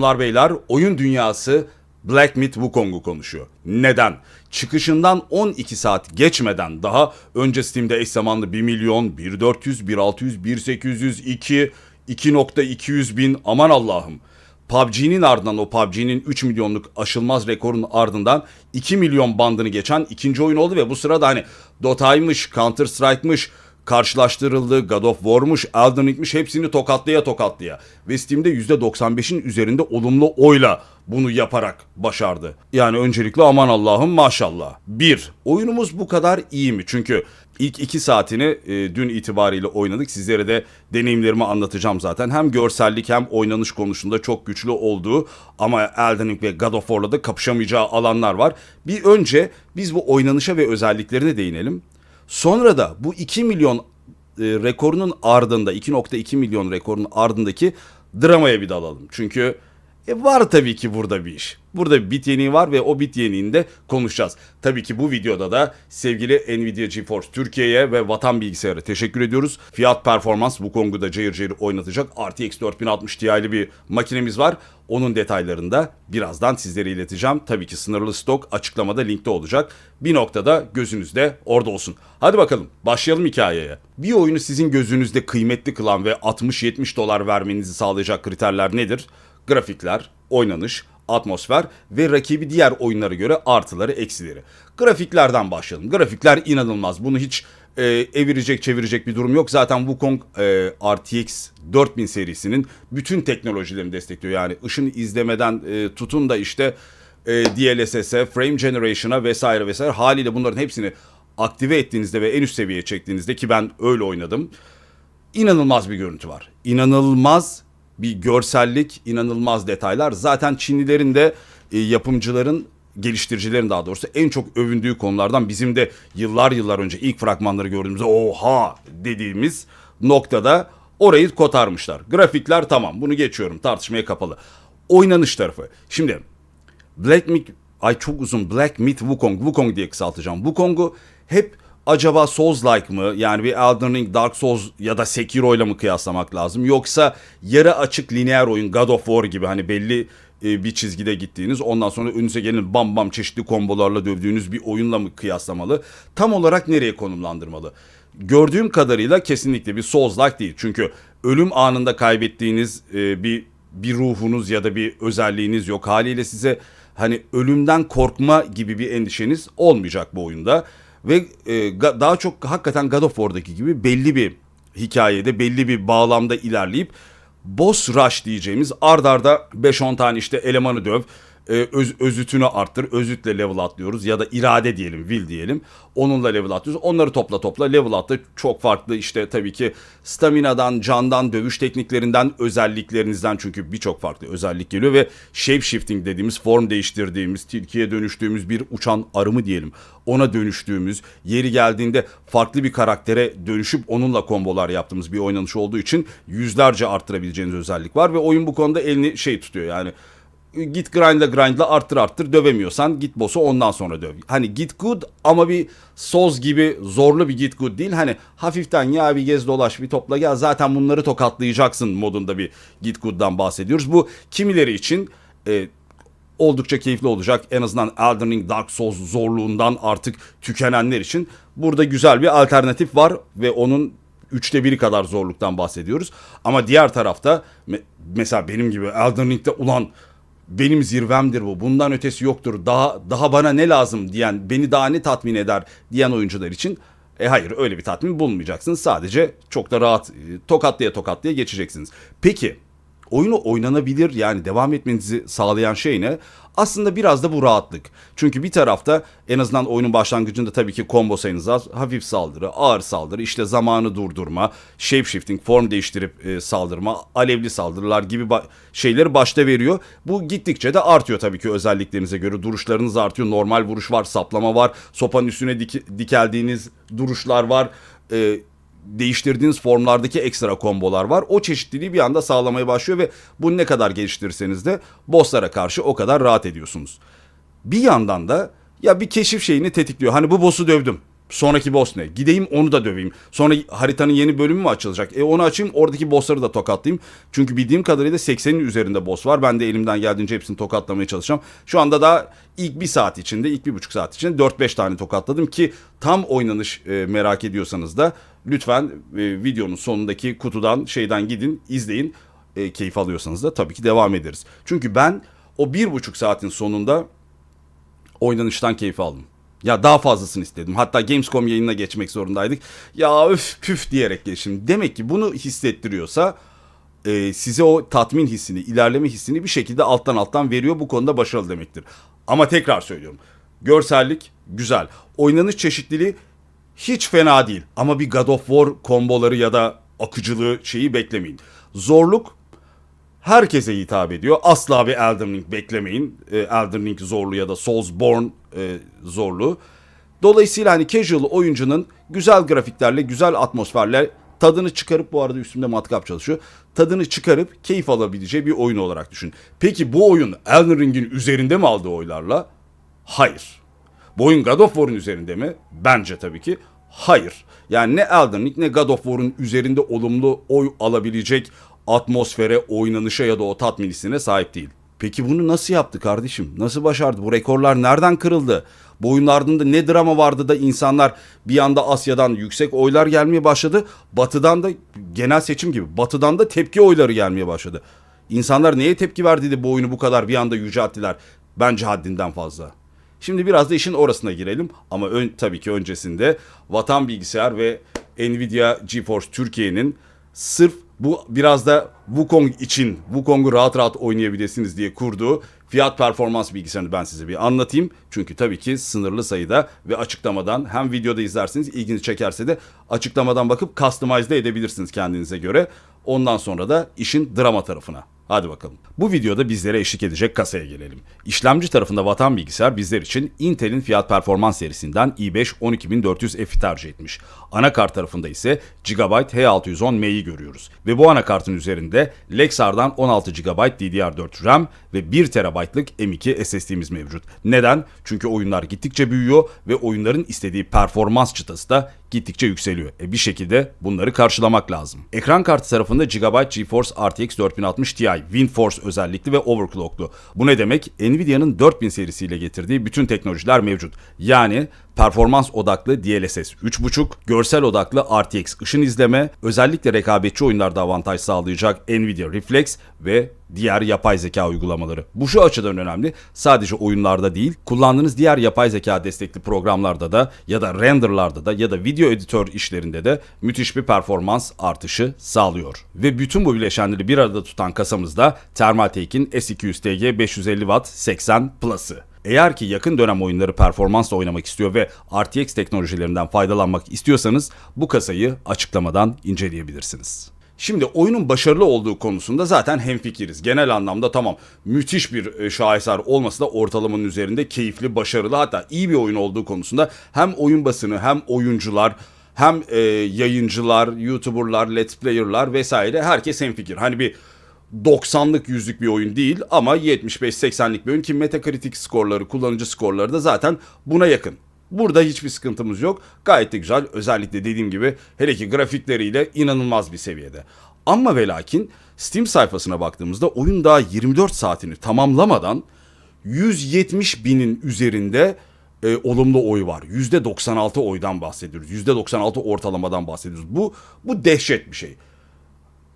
Hanımlar beyler oyun dünyası Black Myth Wukong'u konuşuyor. Neden? Çıkışından 12 saat geçmeden daha önce Steam'de eş zamanlı 1 milyon, 1.400, 1.600, 1.800, 2, 2.200 bin aman Allah'ım. PUBG'nin ardından o PUBG'nin 3 milyonluk aşılmaz rekorun ardından 2 milyon bandını geçen ikinci oyun oldu ve bu sırada hani Dota'ymış, Counter Strike'mış, karşılaştırıldı. God of War'muş, Elden Ring'miş hepsini tokatlaya tokatlaya. Ve Steam'de %95'in üzerinde olumlu oyla bunu yaparak başardı. Yani öncelikle aman Allah'ım maşallah. Bir, oyunumuz bu kadar iyi mi? Çünkü ilk iki saatini e, dün itibariyle oynadık. Sizlere de deneyimlerimi anlatacağım zaten. Hem görsellik hem oynanış konusunda çok güçlü olduğu ama Elden Ring ve God of War'la da kapışamayacağı alanlar var. Bir önce biz bu oynanışa ve özelliklerine değinelim. Sonra da bu 2 milyon e, rekorunun ardında 2.2 milyon rekorunun ardındaki dramaya bir dalalım. Çünkü e, var tabii ki burada bir iş. Burada bir bit yeniği var ve o bit yeniğinde konuşacağız. Tabii ki bu videoda da sevgili Nvidia GeForce Türkiye'ye ve Vatan Bilgisayar'a teşekkür ediyoruz. Fiyat performans bu Kong'u da cayır cayır oynatacak RTX 4060 Ti'li bir makinemiz var. Onun detaylarını da birazdan sizlere ileteceğim. Tabii ki sınırlı stok açıklamada linkte olacak. Bir noktada gözünüzde orada olsun. Hadi bakalım başlayalım hikayeye. Bir oyunu sizin gözünüzde kıymetli kılan ve 60-70 dolar vermenizi sağlayacak kriterler nedir? Grafikler, oynanış, atmosfer ve rakibi diğer oyunlara göre artıları eksileri. Grafiklerden başlayalım. Grafikler inanılmaz. Bunu hiç e, evirecek çevirecek bir durum yok. Zaten Wukong e, RTX 4000 serisinin bütün teknolojilerini destekliyor. Yani ışın izlemeden e, tutun da işte e, DLSS'e, frame generation'a vesaire vesaire haliyle bunların hepsini aktive ettiğinizde ve en üst seviyeye çektiğinizde ki ben öyle oynadım. İnanılmaz bir görüntü var. İnanılmaz bir görsellik, inanılmaz detaylar. Zaten Çinlilerin de e, yapımcıların geliştiricilerin daha doğrusu en çok övündüğü konulardan bizim de yıllar yıllar önce ilk fragmanları gördüğümüzde oha dediğimiz noktada orayı kotarmışlar. Grafikler tamam bunu geçiyorum tartışmaya kapalı. Oynanış tarafı. Şimdi Black Myth, ay çok uzun Black Myth Wukong, Wukong diye kısaltacağım. Wukong'u hep acaba Souls-like mı yani bir Elden Ring, Dark Souls ya da Sekiro ile mi kıyaslamak lazım? Yoksa yarı açık lineer oyun God of War gibi hani belli e, bir çizgide gittiğiniz ondan sonra önünüze gelin bam bam çeşitli kombolarla dövdüğünüz bir oyunla mı kıyaslamalı? Tam olarak nereye konumlandırmalı? Gördüğüm kadarıyla kesinlikle bir Souls-like değil. Çünkü ölüm anında kaybettiğiniz e, bir bir ruhunuz ya da bir özelliğiniz yok. Haliyle size hani ölümden korkma gibi bir endişeniz olmayacak bu oyunda. Ve e, daha çok hakikaten God of War'daki gibi belli bir hikayede, belli bir bağlamda ilerleyip boss rush diyeceğimiz ard arda 5-10 tane işte elemanı döv, e, öz, özütünü arttır, özütle level atlıyoruz ya da irade diyelim, will diyelim. Onunla level atlıyoruz. Onları topla topla level atla çok farklı işte tabii ki staminadan, candan, dövüş tekniklerinden, özelliklerinizden çünkü birçok farklı özellik geliyor ve shape shifting dediğimiz form değiştirdiğimiz, tilkiye dönüştüğümüz bir uçan arı mı diyelim. Ona dönüştüğümüz, yeri geldiğinde farklı bir karaktere dönüşüp onunla kombolar yaptığımız bir oynanış olduğu için yüzlerce arttırabileceğiniz özellik var ve oyun bu konuda elini şey tutuyor yani git grindla grindla arttır arttır dövemiyorsan git boss'u ondan sonra döv. Hani git good ama bir Souls gibi zorlu bir git good değil. Hani hafiften ya bir gez dolaş bir topla gel zaten bunları tokatlayacaksın modunda bir git good'dan bahsediyoruz. Bu kimileri için e, oldukça keyifli olacak. En azından Elden Ring Dark Souls zorluğundan artık tükenenler için burada güzel bir alternatif var ve onun üçte biri kadar zorluktan bahsediyoruz. Ama diğer tarafta me- mesela benim gibi Elden Ring'de ulan benim zirvemdir bu. Bundan ötesi yoktur. Daha daha bana ne lazım diyen, beni daha ne tatmin eder diyen oyuncular için e hayır öyle bir tatmin bulmayacaksınız. Sadece çok da rahat e, tokatlaya tokatlaya geçeceksiniz. Peki oyunu oynanabilir yani devam etmenizi sağlayan şey ne? Aslında biraz da bu rahatlık. Çünkü bir tarafta en azından oyunun başlangıcında tabii ki combo sayınız az. Hafif saldırı, ağır saldırı, işte zamanı durdurma, shape shifting, form değiştirip e, saldırma, alevli saldırılar gibi ba- şeyleri başta veriyor. Bu gittikçe de artıyor tabii ki özelliklerinize göre. Duruşlarınız artıyor. Normal vuruş var, saplama var. Sopanın üstüne dik- dikeldiğiniz duruşlar var. E, değiştirdiğiniz formlardaki ekstra kombolar var. O çeşitliliği bir anda sağlamaya başlıyor ve bunu ne kadar geliştirirseniz de bosslara karşı o kadar rahat ediyorsunuz. Bir yandan da ya bir keşif şeyini tetikliyor. Hani bu boss'u dövdüm. Sonraki boss ne? Gideyim onu da döveyim. Sonra haritanın yeni bölümü mü açılacak? E onu açayım oradaki bossları da tokatlayayım. Çünkü bildiğim kadarıyla 80'in üzerinde boss var. Ben de elimden geldiğince hepsini tokatlamaya çalışacağım. Şu anda da ilk bir saat içinde, ilk bir buçuk saat içinde 4-5 tane tokatladım ki tam oynanış e, merak ediyorsanız da lütfen e, videonun sonundaki kutudan şeyden gidin izleyin. E, keyif alıyorsanız da tabii ki devam ederiz. Çünkü ben o bir buçuk saatin sonunda oynanıştan keyif aldım. Ya daha fazlasını istedim. Hatta Gamescom yayınına geçmek zorundaydık. Ya öf püf diyerek geçtim. Demek ki bunu hissettiriyorsa e, size o tatmin hissini, ilerleme hissini bir şekilde alttan alttan veriyor. Bu konuda başarılı demektir. Ama tekrar söylüyorum. Görsellik güzel. Oynanış çeşitliliği hiç fena değil. Ama bir God of War komboları ya da akıcılığı şeyi beklemeyin. Zorluk herkese hitap ediyor. Asla bir Elden Ring beklemeyin. E, Elden Ring zorlu ya da Soulsborne e, zorlu. Dolayısıyla hani casual oyuncunun güzel grafiklerle, güzel atmosferle tadını çıkarıp bu arada üstümde matkap çalışıyor. Tadını çıkarıp keyif alabileceği bir oyun olarak düşün. Peki bu oyun Elden Ring'in üzerinde mi aldığı oylarla? Hayır. Bu oyun God of War'un üzerinde mi? Bence tabii ki hayır. Yani ne Elden Ring ne God of War'un üzerinde olumlu oy alabilecek atmosfere, oynanışa ya da o tatmin hissine sahip değil. Peki bunu nasıl yaptı kardeşim? Nasıl başardı? Bu rekorlar nereden kırıldı? Bu oyunun ardında ne drama vardı da insanlar bir anda Asya'dan yüksek oylar gelmeye başladı. Batı'dan da genel seçim gibi batı'dan da tepki oyları gelmeye başladı. İnsanlar neye tepki verdi de bu oyunu bu kadar bir anda yücelttiler? Bence haddinden fazla. Şimdi biraz da işin orasına girelim ama ön, tabii ki öncesinde Vatan Bilgisayar ve Nvidia GeForce Türkiye'nin sırf bu biraz da Wukong için Wukong'u rahat rahat oynayabilirsiniz diye kurduğu fiyat performans bilgisayarını ben size bir anlatayım. Çünkü tabii ki sınırlı sayıda ve açıklamadan hem videoda izlersiniz ilginizi çekerse de açıklamadan bakıp customize de edebilirsiniz kendinize göre. Ondan sonra da işin drama tarafına. Hadi bakalım. Bu videoda bizlere eşlik edecek kasaya gelelim. İşlemci tarafında Vatan Bilgisayar bizler için Intel'in fiyat performans serisinden i5 12400F'i tercih etmiş. Anakart tarafında ise Gigabyte H610M'yi görüyoruz. Ve bu anakartın üzerinde Lexar'dan 16 GB DDR4 RAM ve 1 TB'lık M2 SSD'miz mevcut. Neden? Çünkü oyunlar gittikçe büyüyor ve oyunların istediği performans çıtası da gittikçe yükseliyor. E bir şekilde bunları karşılamak lazım. Ekran kartı tarafında Gigabyte GeForce RTX 4060 Ti, WindForce özellikli ve overclocklu. Bu ne demek? Nvidia'nın 4000 serisiyle getirdiği bütün teknolojiler mevcut. Yani performans odaklı DLSS 3.5, görsel odaklı RTX ışın izleme, özellikle rekabetçi oyunlarda avantaj sağlayacak Nvidia Reflex ve diğer yapay zeka uygulamaları. Bu şu açıdan önemli. Sadece oyunlarda değil, kullandığınız diğer yapay zeka destekli programlarda da ya da renderlarda da ya da video editör işlerinde de müthiş bir performans artışı sağlıyor. Ve bütün bu bileşenleri bir arada tutan kasamızda Thermaltake'in S200TG 550 Watt 80 Plus'ı. Eğer ki yakın dönem oyunları performansla oynamak istiyor ve RTX teknolojilerinden faydalanmak istiyorsanız bu kasayı açıklamadan inceleyebilirsiniz. Şimdi oyunun başarılı olduğu konusunda zaten hemfikiriz. Genel anlamda tamam müthiş bir e, şaheser olmasa da ortalamanın üzerinde keyifli, başarılı hatta iyi bir oyun olduğu konusunda hem oyun basını hem oyuncular hem e, yayıncılar, YouTuber'lar, Let's Player'lar vesaire herkes hemfikir. Hani bir 90'lık yüzlük bir oyun değil ama 75-80'lik bir oyun ki Metacritic skorları, kullanıcı skorları da zaten buna yakın. Burada hiçbir sıkıntımız yok. Gayet de güzel. Özellikle dediğim gibi hele ki grafikleriyle inanılmaz bir seviyede. Ama ve lakin Steam sayfasına baktığımızda oyun daha 24 saatini tamamlamadan 170 binin üzerinde e, olumlu oy var. %96 oydan bahsediyoruz. %96 ortalamadan bahsediyoruz. Bu bu dehşet bir şey.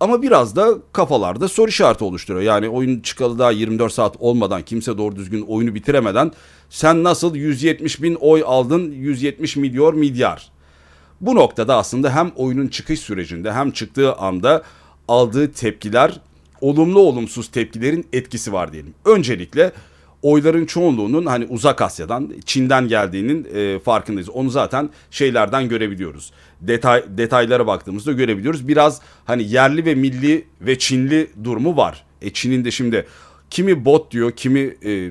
Ama biraz da kafalarda soru işareti oluşturuyor. Yani oyun çıkalı daha 24 saat olmadan kimse doğru düzgün oyunu bitiremeden sen nasıl 170 bin oy aldın 170 milyar milyar. Bu noktada aslında hem oyunun çıkış sürecinde hem çıktığı anda aldığı tepkiler olumlu olumsuz tepkilerin etkisi var diyelim. Öncelikle oyların çoğunluğunun hani uzak Asya'dan, Çin'den geldiğinin e, farkındayız. Onu zaten şeylerden görebiliyoruz. Detay detaylara baktığımızda görebiliyoruz. Biraz hani yerli ve milli ve Çinli durumu var. E Çin'in de şimdi kimi bot diyor, kimi e,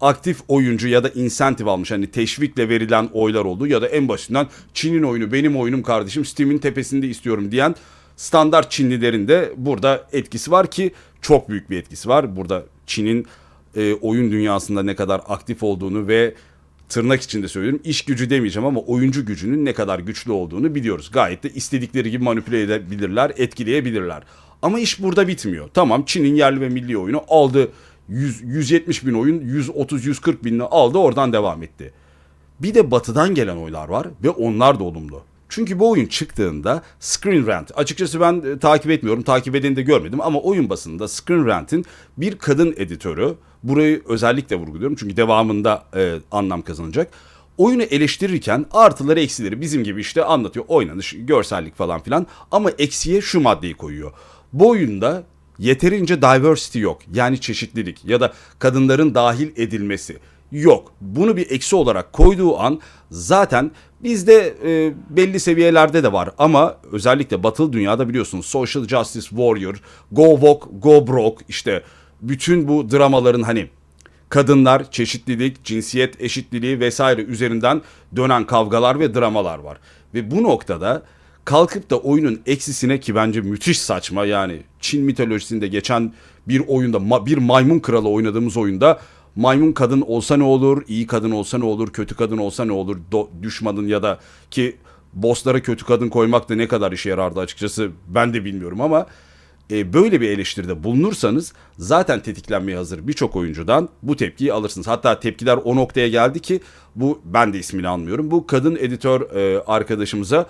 aktif oyuncu ya da insentif almış hani teşvikle verilen oylar oldu ya da en başından Çin'in oyunu benim oyunum kardeşim Steam'in tepesinde istiyorum diyen standart Çinlilerin de burada etkisi var ki çok büyük bir etkisi var. Burada Çin'in e, oyun dünyasında ne kadar aktif olduğunu ve tırnak içinde söylüyorum iş gücü demeyeceğim ama oyuncu gücünün ne kadar güçlü olduğunu biliyoruz. Gayet de istedikleri gibi manipüle edebilirler, etkileyebilirler. Ama iş burada bitmiyor. Tamam Çin'in yerli ve milli oyunu aldı 100, 170 bin oyun 130-140 binini aldı oradan devam etti. Bir de batıdan gelen oylar var ve onlar da olumlu. Çünkü bu oyun çıktığında Screen Rant, açıkçası ben e, takip etmiyorum, takip edeni de görmedim ama oyun basında Screen Rant'in bir kadın editörü, burayı özellikle vurguluyorum çünkü devamında e, anlam kazanacak. Oyunu eleştirirken artıları eksileri bizim gibi işte anlatıyor oynanış, görsellik falan filan ama eksiye şu maddeyi koyuyor. Bu oyunda yeterince diversity yok yani çeşitlilik ya da kadınların dahil edilmesi yok. Bunu bir eksi olarak koyduğu an zaten bizde e, belli seviyelerde de var ama özellikle batılı dünyada biliyorsunuz Social Justice Warrior, Go Walk, Go Broke işte bütün bu dramaların hani kadınlar, çeşitlilik, cinsiyet eşitliliği vesaire üzerinden dönen kavgalar ve dramalar var. Ve bu noktada kalkıp da oyunun eksisine ki bence müthiş saçma yani Çin mitolojisinde geçen bir oyunda bir maymun kralı oynadığımız oyunda maymun kadın olsa ne olur, iyi kadın olsa ne olur, kötü kadın olsa ne olur, do- düşmanın ya da ki bosslara kötü kadın koymak da ne kadar işe yarardı açıkçası ben de bilmiyorum ama e, böyle bir eleştiride bulunursanız zaten tetiklenmeye hazır birçok oyuncudan bu tepkiyi alırsınız. Hatta tepkiler o noktaya geldi ki bu ben de ismini anmıyorum. Bu kadın editör e, arkadaşımıza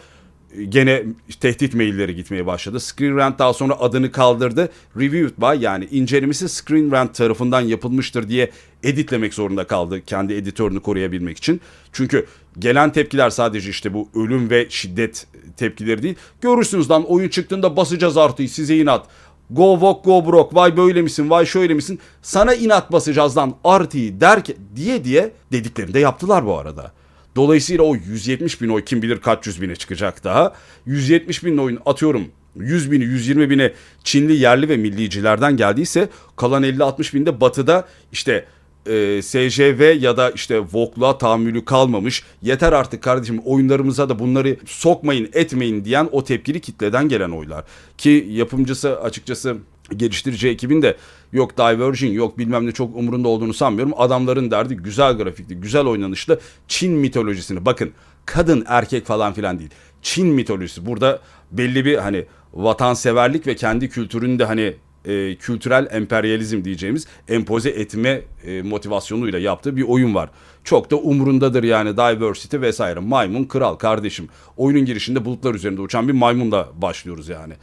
gene tehdit mailleri gitmeye başladı. Screen Rant daha sonra adını kaldırdı. Reviewed by yani incelemesi Screen Rant tarafından yapılmıştır diye editlemek zorunda kaldı kendi editörünü koruyabilmek için. Çünkü gelen tepkiler sadece işte bu ölüm ve şiddet tepkileri değil. Görürsünüz lan oyun çıktığında basacağız artıyı size inat. Go walk go broke vay böyle misin vay şöyle misin sana inat basacağız lan artıyı der diye diye dediklerini de yaptılar bu arada. Dolayısıyla o 170 bin oy kim bilir kaç yüz bine çıkacak daha. 170 bin oyun atıyorum 100 bini 120 bine Çinli yerli ve millicilerden geldiyse kalan 50-60 binde batıda işte e, SJV ya da işte Vogue'la tahammülü kalmamış. Yeter artık kardeşim oyunlarımıza da bunları sokmayın etmeyin diyen o tepkili kitleden gelen oylar. Ki yapımcısı açıkçası geliştirici ekibin de yok Diverging yok bilmem ne çok umurunda olduğunu sanmıyorum. Adamların derdi güzel grafikli, güzel oynanışlı Çin mitolojisini. Bakın kadın erkek falan filan değil. Çin mitolojisi. Burada belli bir hani vatanseverlik ve kendi kültürünü de hani e, kültürel emperyalizm diyeceğimiz empoze etme e, motivasyonuyla yaptığı bir oyun var. Çok da umurundadır yani diversity vesaire. Maymun kral kardeşim. Oyunun girişinde bulutlar üzerinde uçan bir maymunla başlıyoruz yani.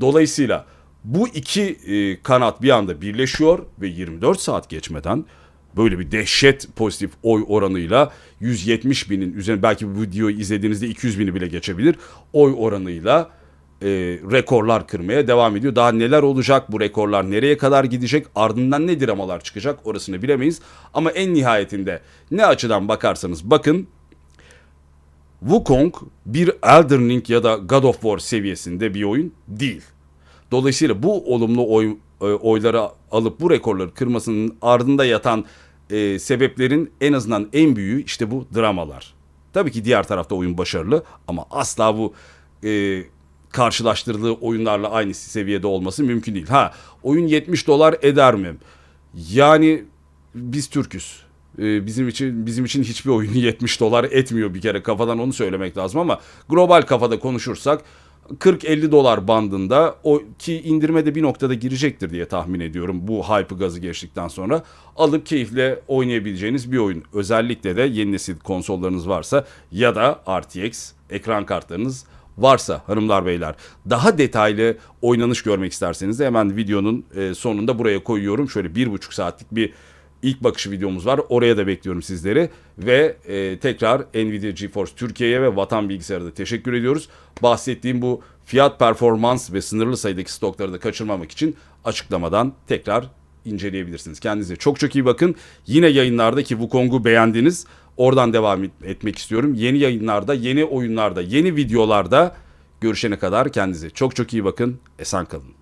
Dolayısıyla bu iki e, kanat bir anda birleşiyor ve 24 saat geçmeden böyle bir dehşet pozitif oy oranıyla 170 binin üzerine belki bu videoyu izlediğinizde 200 bini bile geçebilir oy oranıyla e, rekorlar kırmaya devam ediyor. Daha neler olacak bu rekorlar nereye kadar gidecek ardından ne dramalar çıkacak orasını bilemeyiz. Ama en nihayetinde ne açıdan bakarsanız bakın Wukong bir Elden Ring ya da God of War seviyesinde bir oyun değil. Dolayısıyla bu olumlu oy, e, oyları alıp bu rekorları kırmasının ardında yatan e, sebeplerin en azından en büyüğü işte bu dramalar. Tabii ki diğer tarafta oyun başarılı ama asla bu e, karşılaştırdığı oyunlarla aynı seviyede olması mümkün değil. Ha oyun 70 dolar eder mi? Yani biz Türküz. Ee, bizim için bizim için hiçbir oyun 70 dolar etmiyor bir kere kafadan onu söylemek lazım ama global kafada konuşursak 40-50 dolar bandında o ki indirme de bir noktada girecektir diye tahmin ediyorum bu hype gazı geçtikten sonra alıp keyifle oynayabileceğiniz bir oyun. Özellikle de yeni nesil konsollarınız varsa ya da RTX ekran kartlarınız varsa hanımlar beyler daha detaylı oynanış görmek isterseniz de hemen videonun e, sonunda buraya koyuyorum. Şöyle bir buçuk saatlik bir ilk bakışı videomuz var. Oraya da bekliyorum sizleri. Ve e, tekrar Nvidia GeForce Türkiye'ye ve Vatan Bilgisayar'a da teşekkür ediyoruz. Bahsettiğim bu fiyat performans ve sınırlı sayıdaki stokları da kaçırmamak için açıklamadan tekrar inceleyebilirsiniz. Kendinize çok çok iyi bakın. Yine yayınlarda ki Wukong'u beğendiniz. Oradan devam etmek istiyorum. Yeni yayınlarda, yeni oyunlarda, yeni videolarda görüşene kadar kendinize çok çok iyi bakın. Esen kalın.